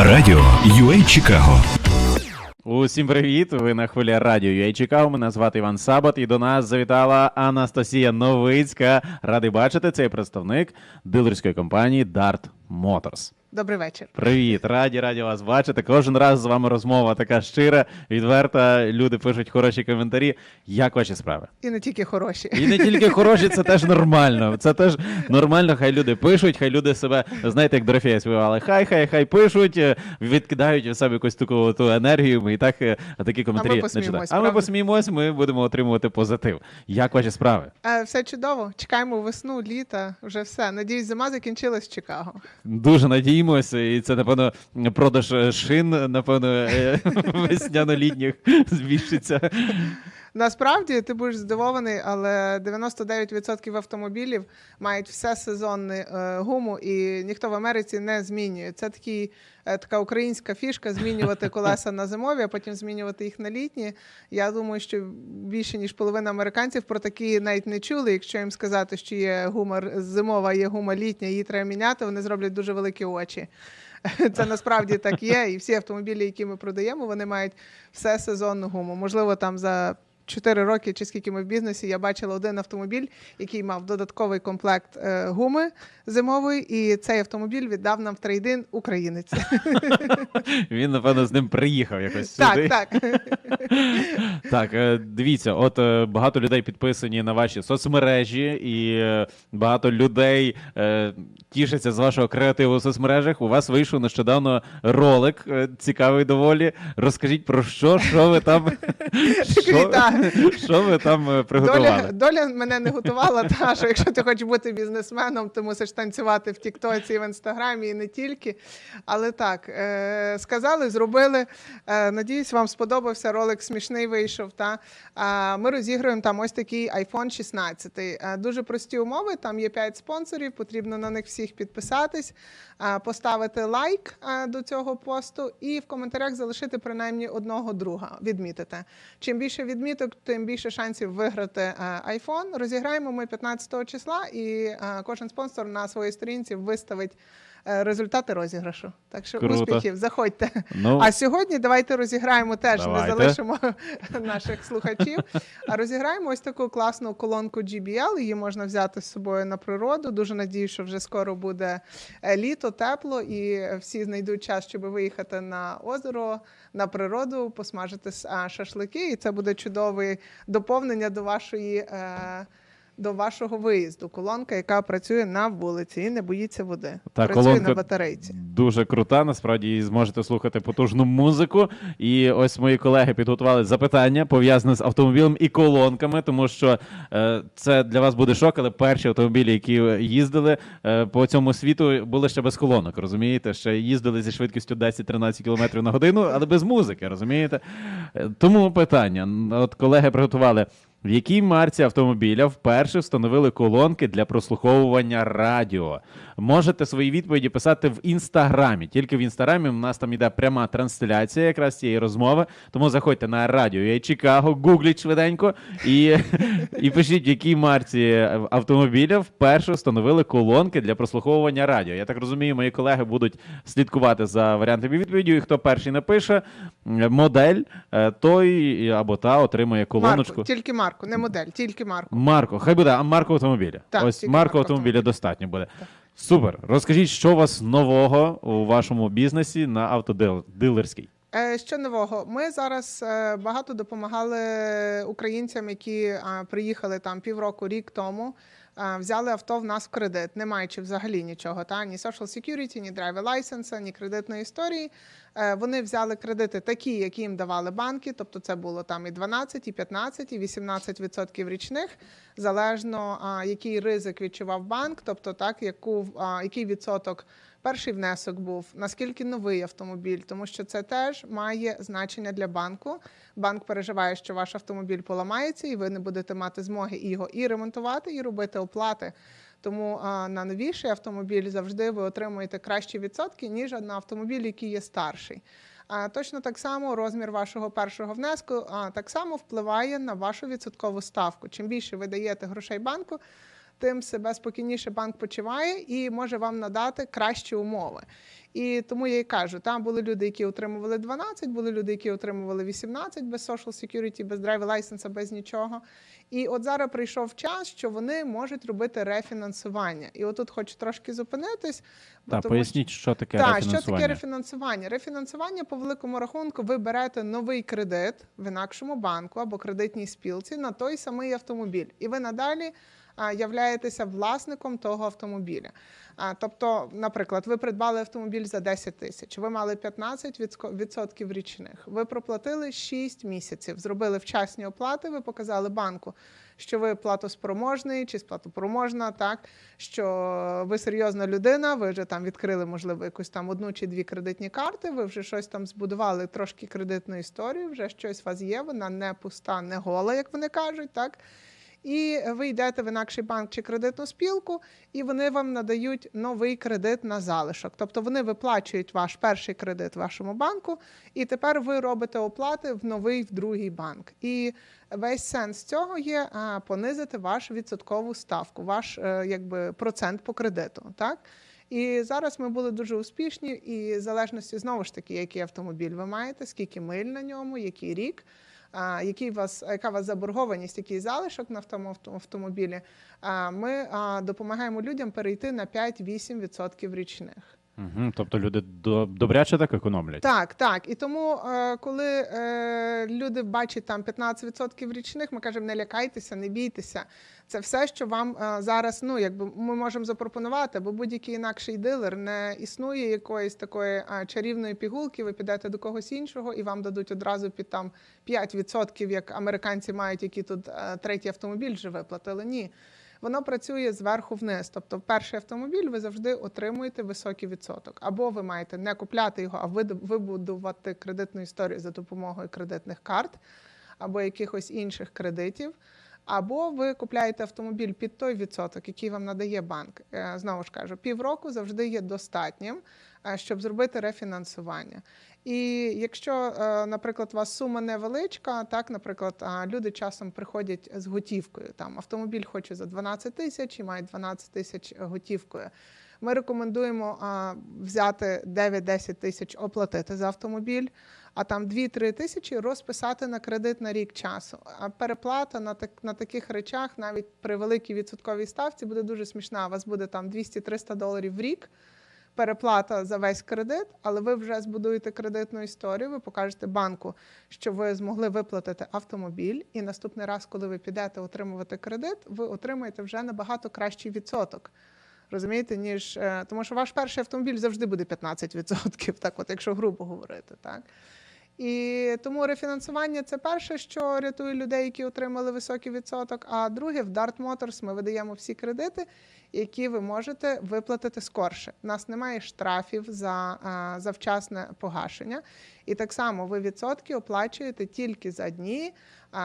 Радіо UA Чикаго. Усім привіт! Ви на хвилі радіо UA Чикаго. Мене звати Іван Сабат, і до нас завітала Анастасія Новицька. Радий бачити цей представник дилерської компанії Dart Motors. Добрий вечір. Привіт, раді, раді вас бачити. Кожен раз з вами розмова така щира, відверта. Люди пишуть хороші коментарі. Як ваші справи? І не тільки хороші. І не тільки хороші, це теж нормально. Це теж нормально. Хай люди пишуть, хай люди себе, знаєте, як Дорофея співали. Хай, хай, хай пишуть, е, відкидають в себе якусь таку ту енергію. Ми і так е, такі коментарі не читаємо. А ми посміємось, ми будемо отримувати позитив. Як ваші справи? Е, все чудово. Чекаємо весну, літа, вже все. Надіюсь, зима закінчилась в Чикаго. Дуже надіємося, і це напевно продаж е, шин, напевно, е, весняно-літніх збільшиться. Насправді ти будеш здивований, але 99% автомобілів мають все сезонне е, гуму, і ніхто в Америці не змінює. Це такий, е, така українська фішка змінювати колеса на зимові, а потім змінювати їх на літні. Я думаю, що більше ніж половина американців про такі навіть не чули. Якщо їм сказати, що є гума зимова, є гума літня, її треба міняти, вони зроблять дуже великі очі. Це насправді так є. І всі автомобілі, які ми продаємо, вони мають все сезонну гуму. Можливо, там за 4 роки, чи скільки ми в бізнесі, я бачила один автомобіль, який мав додатковий комплект е, гуми зимової, і цей автомобіль віддав нам в трейдин українець. Він, напевно, з ним приїхав якось сюди. так, так. Так, е, дивіться, от е, багато людей підписані на ваші соцмережі, і багато людей тішаться з вашого креативу у соцмережах. У вас вийшов нещодавно ролик цікавий доволі. Розкажіть про що, що ви там, що. що ви там е, приготували? Доля, мене не готувала, та що якщо ти хочеш бути бізнесменом, ти мусиш танцювати в Тіктоці і в Інстаграмі, і не тільки. Але так, е, сказали, зробили. Е, надіюсь, вам сподобався ролик смішний вийшов. Та? Ми розігруємо там ось такий iPhone 16. Е, дуже прості умови, там є 5 спонсорів, потрібно на них всіх підписатись, поставити лайк до цього посту і в коментарях залишити принаймні одного друга, відмітити. Чим більше відміток, тим більше шансів виграти е, iPhone. Розіграємо ми 15 числа, і е, кожен спонсор на своїй сторінці виставить результати розіграшу. Так що Круто. успіхів, заходьте. Ну, А сьогодні давайте розіграємо теж, Давайте. не залишимо наших слухачів. А розіграємо ось таку класну колонку GBL. Її можна взяти з собою на природу. Дуже надію, що вже скоро буде е, літо, тепло, і всі знайдуть час, щоб виїхати на озеро, на природу, посмажити шашлики. І це буде чудове доповнення до вашої. До вашого виїзду колонка, яка працює на вулиці і не боїться води. Та працює колонка на батарейці. Дуже крута, насправді і зможете слухати потужну музику. І ось мої колеги підготували запитання пов'язане з автомобілем і колонками, тому що е, це для вас буде шок, але перші автомобілі, які їздили е, по цьому світу, були ще без колонок. Розумієте? Ще їздили зі швидкістю 10-13 км на годину, але без музики, розумієте? Е, Тому питання: от колеги приготували. В якій марці автомобіля вперше встановили колонки для прослуховування радіо? Можете свої відповіді писати в інстаграмі. Тільки в інстаграмі у нас там йде пряма трансляція якраз цієї розмови. Тому заходьте на радіо я Чикаго, гугліть швиденько і, і пишіть, в якій марці автомобіля вперше встановили колонки для прослуховування радіо. Я так розумію, мої колеги будуть слідкувати за варіантами відповіді. І хто перший напише модель, е, той або та отримує колоночку. Марку, тільки марку, не модель, тільки марку. Марко, хай буде, а марко автомобіля. Так, Ось марко марко автомобіля достатньо буде. Супер. Розкажіть, що у вас нового у вашому бізнесі на автодилерській? Е, Що нового? Ми зараз е, багато допомагали українцям, які приїхали там півроку, рік тому. Взяли авто в нас в кредит, не маючи взагалі нічого, та ні social security, ні драйвер лайсенса, ні кредитної історії. Е, Вони взяли кредити такі, які їм давали банки, тобто це було там і 12, і 15, і 18% річних, залежно який ризик відчував банк, тобто так, яку який відсоток перший внесок був, наскільки новий автомобіль, тому що це теж має значення для банку. Банк переживає, що ваш автомобіль поламається, і ви не будете мати змоги його і ремонтувати, і робити оплати. Тому на новіший автомобіль завжди ви отримуєте кращі відсотки, ніж на автомобіль, який є старший. А точно так само розмір вашого першого внеску а, так само впливає на вашу відсоткову ставку. Чим більше ви даєте грошей банку, тим себе спокійніше банк почуває і може вам надати кращі умови. І тому я й кажу: там були люди, які отримували 12, були люди, які отримували 18 без social security, без driver license, без нічого. І от зараз прийшов час, що вони можуть робити рефінансування. І отут хочу трошки зупинитись. бо Так, тому поясніть, що таке так, що рефінансування. таке рефінансування? Рефінансування по великому рахунку ви берете новий кредит в інакшому банку або кредитній спілці на той самий автомобіль, і ви надалі являєтеся власником того автомобіля. Тобто, наприклад, ви придбали автомобіль за 10 тисяч, ви мали 15 відско- відсотків річних. Ви проплатили 6 місяців, зробили вчасні оплати. Ви показали банку, що ви платоспроможний чи сплатопроможна, так що ви серйозна людина, ви вже там відкрили, можливо, якусь там одну чи дві кредитні карти, ви вже щось там збудували, трошки кредитну історію, вже щось у вас є, вона не пуста, не гола, як вони кажуть, так. І ви йдете в інакший банк чи кредитну спілку, і вони вам надають новий кредит на залишок. Тобто вони виплачують ваш перший кредит вашому банку, і тепер ви робите оплати в новий в другий банк. І весь сенс цього є понизити вашу відсоткову ставку, ваш е, якби процент по кредиту. Так? І зараз ми були дуже успішні, і в залежності знову ж таки, який автомобіль ви маєте, скільки миль на ньому, який рік. Який вас, яка вас заборгованість, який залишок на автомобілі, ми допомагаємо людям перейти на 5-8% річних. Угу, тобто люди до- добряче так економлять. Так, так. І тому, е, коли е, люди бачать там 15% річних, ми кажемо, не лякайтеся, не бійтеся. Це все, що вам е, зараз, ну якби ми можемо запропонувати, бо будь-який інакший дилер не існує якоїсь такої чарівної пігулки. Ви підете до когось іншого і вам дадуть одразу під там 5%, як американці мають, які тут третій автомобіль вже виплатили. Ні. Воно працює зверху вниз. Тобто, перший автомобіль ви завжди отримуєте високий відсоток. Або ви маєте не купляти його, а вибудувати кредитну історію за допомогою кредитних карт або якихось інших кредитів. Або ви купляєте автомобіль під той відсоток, який вам надає банк. Е, Знову ж кажу, півроку завжди є достатнім, е, щоб зробити рефінансування. І якщо, е, наприклад, у вас сума невеличка, так, наприклад, люди часом приходять з готівкою. Там автомобіль хоче за 12 тисяч і має 12 тисяч готівкою. Ми рекомендуємо а, взяти 9-10 тисяч оплатити за автомобіль, а там 2-3 тисячі розписати на кредит на рік часу. А переплата на, так, на таких речах, навіть при великій відсотковій ставці, буде дуже смішна. У вас буде там 200-300 доларів в рік переплата за весь кредит, але ви вже збудуєте кредитну історію. Ви покажете банку, що ви змогли виплатити автомобіль, і наступний раз, коли ви підете отримувати кредит, ви отримаєте вже набагато кращий відсоток. Розумієте, ніж е, тому, що ваш перший автомобіль завжди буде 15%, так, от якщо грубо говорити, так. І тому рефінансування це перше, що рятує людей, які отримали високий відсоток. А друге, в Dart Motors ми видаємо всі кредити, які ви можете виплатити скорше. У нас немає штрафів за, а, за вчасне погашення. І так само ви відсотки оплачуєте тільки за дні,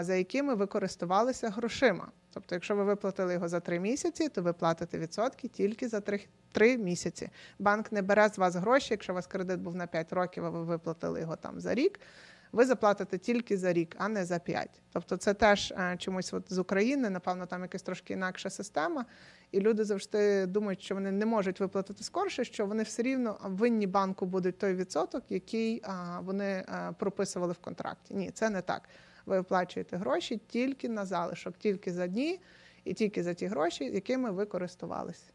за якими ви користувалися грошима. Тобто, якщо ви виплатили його за три місяці, то ви платите відсотки тільки за три, три місяці. Банк не бере з вас гроші, якщо у вас кредит був на 5 років, а ви виплатили його там за рік. Ви заплатите тільки за рік, а не за 5. Тобто, це теж е, чомусь от з України, напевно, там якась трошки інакша система. І люди завжди думають, що вони не можуть виплатити скорше, що вони все рівно винні банку будуть той відсоток, який а, вони е, прописували в контракті. Ні, це не так. Ви оплачуєте гроші тільки на залишок, тільки за дні і тільки за ті гроші, якими ви користувалися.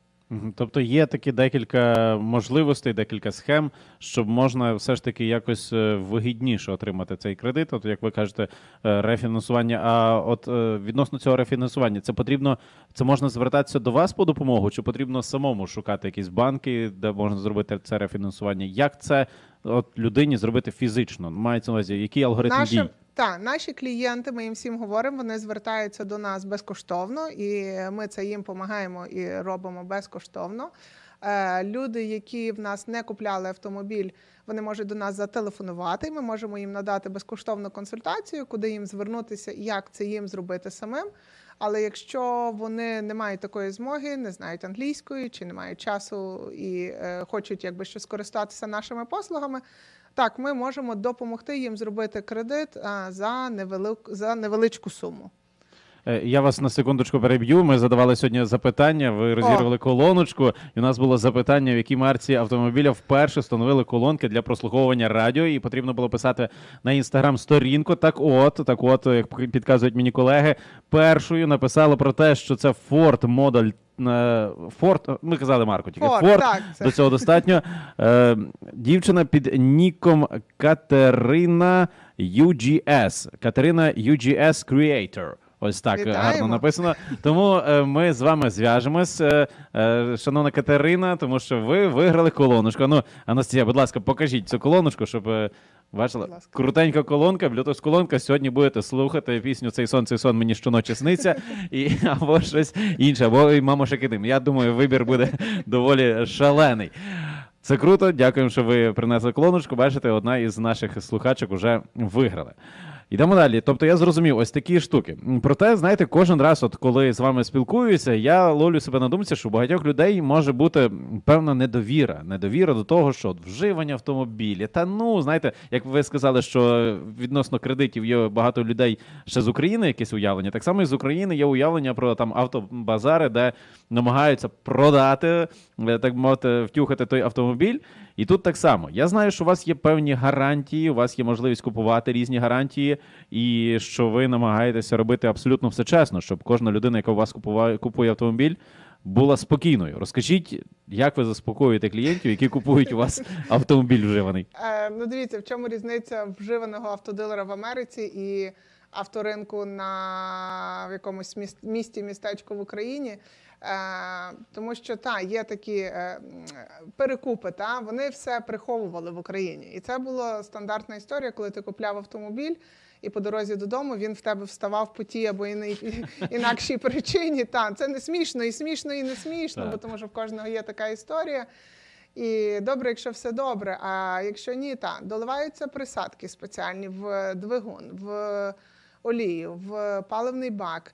Тобто є такі декілька можливостей, декілька схем, щоб можна все ж таки якось е, вигідніше отримати цей кредит. От як ви кажете, е, рефінансування. А от е, відносно цього рефінансування, це потрібно, це можна звертатися до вас по допомогу, чи потрібно самому шукати якісь банки, де можна зробити це рефінансування? Як це от людині зробити фізично? Мається на увазі, який алгоритм Наші, дій? та, наші клієнти, ми їм всім говоримо, вони звертаються до нас безкоштовно, і ми це їм допомагаємо і робимо безкоштовно. Е, Люди, які в нас не купляли автомобіль, вони можуть до нас зателефонувати. Ми можемо їм надати безкоштовну консультацію, куди їм звернутися, і як це їм зробити самим. Але якщо вони не мають такої змоги, не знають англійської чи не мають часу і е, хочуть якби щось користуватися нашими послугами, так, ми можемо допомогти їм зробити кредит а, за невелик, за невеличку суму. Е, Я вас на секундочку переб'ю. Ми задавали сьогодні запитання. Ви розірвали колоночку, і у нас було запитання, в якій марці автомобіля вперше встановили колонки для прослуховування радіо, і потрібно було писати на інстаграм сторінку. Так, от, так, от, як підказують мені колеги, першою написали про те, що це Ford модель. е, Ford, ми казали Марко, тільки так, до цього достатньо. Е, дівчина під ніком Катерина UGS. Катерина UGS Creator. Ось так Вітаємо. гарно написано. Тому е, ми з вами зв'яжемось, е, е, шановна Катерина, тому що ви виграли колоночку. Ну, Анастасія, будь ласка, покажіть цю колоночку, щоб е, бачила. Крутенька колонка, Bluetooth колонка. Сьогодні будете слухати пісню Цей сон, цей сон мені щоночі сниться, і або щось інше, або і мамо Шакидим. Я думаю, вибір буде доволі шалений. Це круто. Дякуємо, що ви принесли колоночку. Бачите, одна із наших слухачок вже виграли. Йдемо далі. Тобто я зрозумів ось такі штуки. Проте, знаєте, кожен раз, от коли з вами спілкуюся, я ловлю себе на думці, що у багатьох людей може бути певна недовіра. Недовіра до того, що вживання автомобілі. Та ну, знаєте, як ви сказали, що відносно кредитів є багато людей ще з України якесь уявлення. Так само і з України є уявлення про там автобазари, де намагаються продати, е, так мовити, втюхати той автомобіль. І тут так само. Я знаю, що у вас є певні гарантії, у вас є можливість купувати різні гарантії, і що ви намагаєтеся робити абсолютно все чесно, щоб кожна людина, яка у вас купуває, купує автомобіль, була спокійною. Розкажіть, як ви заспокоюєте клієнтів, які купують у вас автомобіль вживаний? Е, ну дивіться, в чому різниця вживаного автодилера в Америці і авторинку на в якомусь міс- місті, містечку в Україні. Е, тому що та є такі е, перекупи, та вони все приховували в Україні. І це була стандартна історія, коли ти купляв автомобіль. І по дорозі додому він в тебе вставав по тій або іни- інакшій причині. Та це не смішно, і смішно, і не смішно, бо тому що в кожного є така історія. І добре, якщо все добре. А якщо ні, та доливаються присадки спеціальні в двигун, в олію, в паливний бак.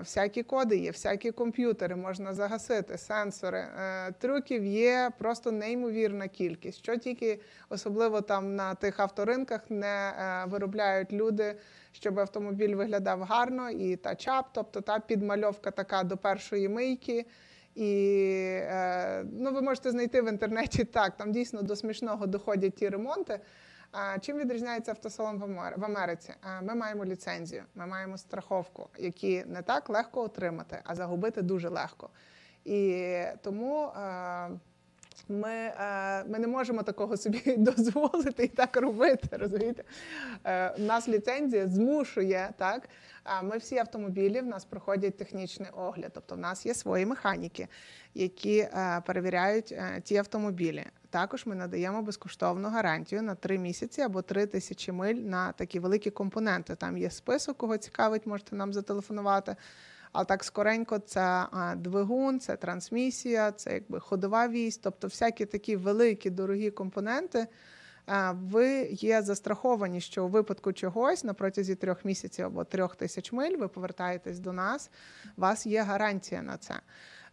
Всякі коди є, всякі комп'ютери можна загасити, сенсори. Е, Трюків є просто неймовірна кількість. Що тільки особливо там на тих авторинках не е, виробляють люди, щоб автомобіль виглядав гарно, і та чап, тобто та підмальовка така до першої мийки. І е, ну, ви можете знайти в інтернеті так, там дійсно до смішного доходять ті ремонти. Чим відрізняється автосалон в Амер- в Америці? Ми маємо ліцензію, ми маємо страховку, які не так легко отримати, а загубити дуже легко. І тому ми, е, ми не можемо такого собі дозволити і так робити. Розумієте? Е, У нас ліцензія змушує так. А ми всі автомобілі в нас проходять технічний огляд. Тобто, в нас є свої механіки, які е, перевіряють е, ті автомобілі. Також ми надаємо безкоштовну гарантію на 3 місяці або 3 тисячі миль на такі великі компоненти. Там є список, кого цікавить, можете нам зателефонувати. А так скоренько це двигун, це трансмісія, це якби ходова вісь, тобто всякі такі великі дорогі компоненти. Ви є застраховані, що у випадку чогось на протязі трьох місяців або трьох тисяч миль ви повертаєтесь до нас. У вас є гарантія на це.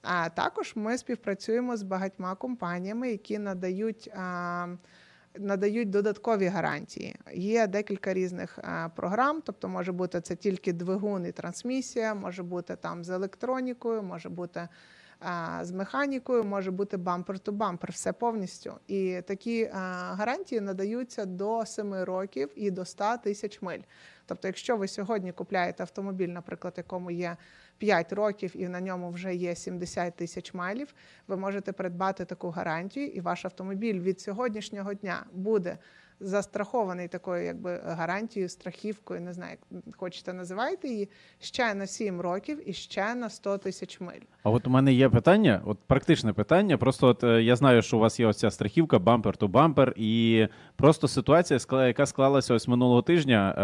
А також ми співпрацюємо з багатьма компаніями, які надають. Надають додаткові гарантії. Є декілька різних програм, тобто може бути це тільки двигун і трансмісія, може бути там з електронікою, може бути з механікою, може бути бампер ту бампер, все повністю. І такі гарантії надаються до 7 років і до 100 тисяч миль. Тобто, якщо ви сьогодні купляєте автомобіль, наприклад, якому є 5 років і на ньому вже є 70 тисяч майлів, ви можете придбати таку гарантію, і ваш автомобіль від сьогоднішнього дня буде застрахований такою, якби гарантією, страхівкою, не знаю, як хочете називайте її, ще на 7 років і ще на 100 тисяч миль. А от у мене є питання, от практичне питання. Просто от е, я знаю, що у вас є ось ця страхівка бампер ту бампер, і просто ситуація, яка склалася ось минулого тижня.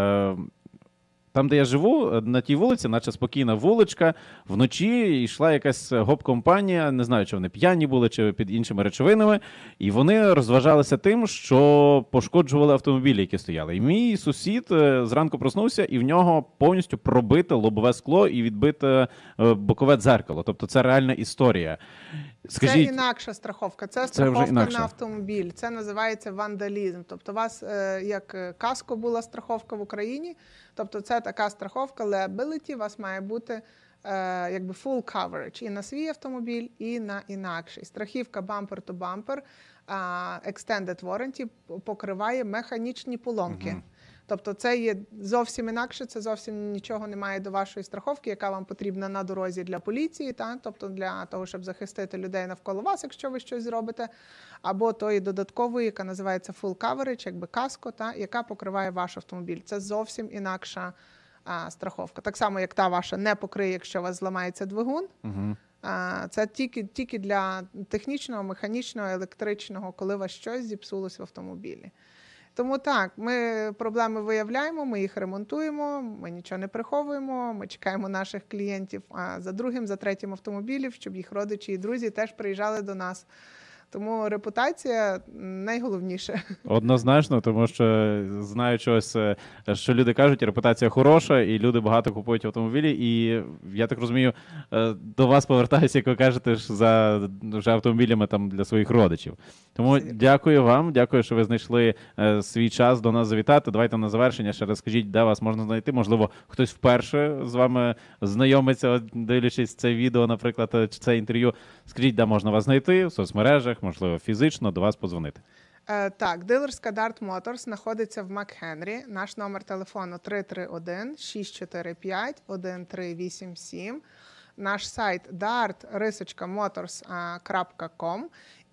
Е, там, де я живу, е, на тій вулиці, наче спокійна вуличка, вночі йшла якась гоп-компанія, не знаю, чи вони п'яні були, чи під іншими речовинами, і вони розважалися тим, що пошкоджували автомобілі, які стояли. І мій сусід е, зранку проснувся, і в нього повністю пробите лобове скло і відбите е, бокове дзеркало. Тобто це реальна історія. Скажіть, Це інакша страховка. Це страховка інакше. на автомобіль. Це називається вандалізм. Тобто, у вас е, як е, каско була страховка в Україні. Тобто, це така страховка liability, у вас має бути е, якби full coverage і на свій автомобіль, і на інакший. Страхівка to bumper, а, extended warranty покриває механічні поломки. Тобто це є зовсім інакше, це зовсім нічого немає до вашої страховки, яка вам потрібна на дорозі для поліції, та? тобто для того, щоб захистити людей навколо вас, якщо ви щось зробите, або тої додаткової, яка називається full coverage, якби каско, та? яка покриває ваш автомобіль. Це зовсім інакша а, страховка. Так само, як та ваша не покриє, якщо у вас зламається двигун. А, Це тільки, тільки для технічного, механічного, електричного, коли у вас щось зіпсулось в автомобілі. Тому так, ми проблеми виявляємо, ми їх ремонтуємо, ми нічого не приховуємо, ми чекаємо наших клієнтів а за другим, за третім автомобілів, щоб їх родичі і друзі теж приїжджали до нас. Тому репутація найголовніше. Однозначно, тому що знаю чогось, що люди кажуть, репутація хороша, і люди багато купують автомобілі. І я так розумію, е, до вас повертаюся, як ви кажете, за вже автомобілями там для своїх родичів. Тому Все дякую вам, дякую, що ви знайшли е, свій час до нас завітати. Давайте на завершення ще розкажіть, де вас можна знайти. Можливо, хтось вперше з вами знайомиться, дивлячись це відео, наприклад, е, чи це інтерв'ю. Скажіть, де можна вас знайти в соцмережах, можливо, фізично до вас подзвонити. Е, так, дилерська Dart Motors знаходиться в Макхенрі. Наш номер телефону 331 645 1387. Наш сайт dart-motors.com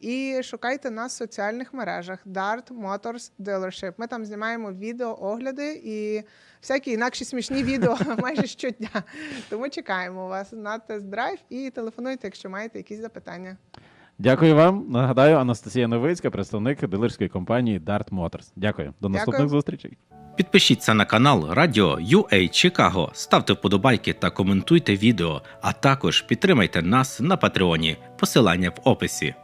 і шукайте нас в соціальних мережах Dart Motors Dealership. Ми там знімаємо відео, огляди і всякі інакші смішні відео майже щодня. Тому чекаємо вас на тест-драйв і телефонуйте, якщо маєте якісь запитання. Дякую вам. Нагадаю, Анастасія Новицька, представник дилерської компанії Dart Motors. Дякую. До наступних Дякую. зустрічей. Підпишіться на канал Радіо UA Чикаго, ставте вподобайки та коментуйте відео, а також підтримайте нас на Патреоні. Посилання в описі.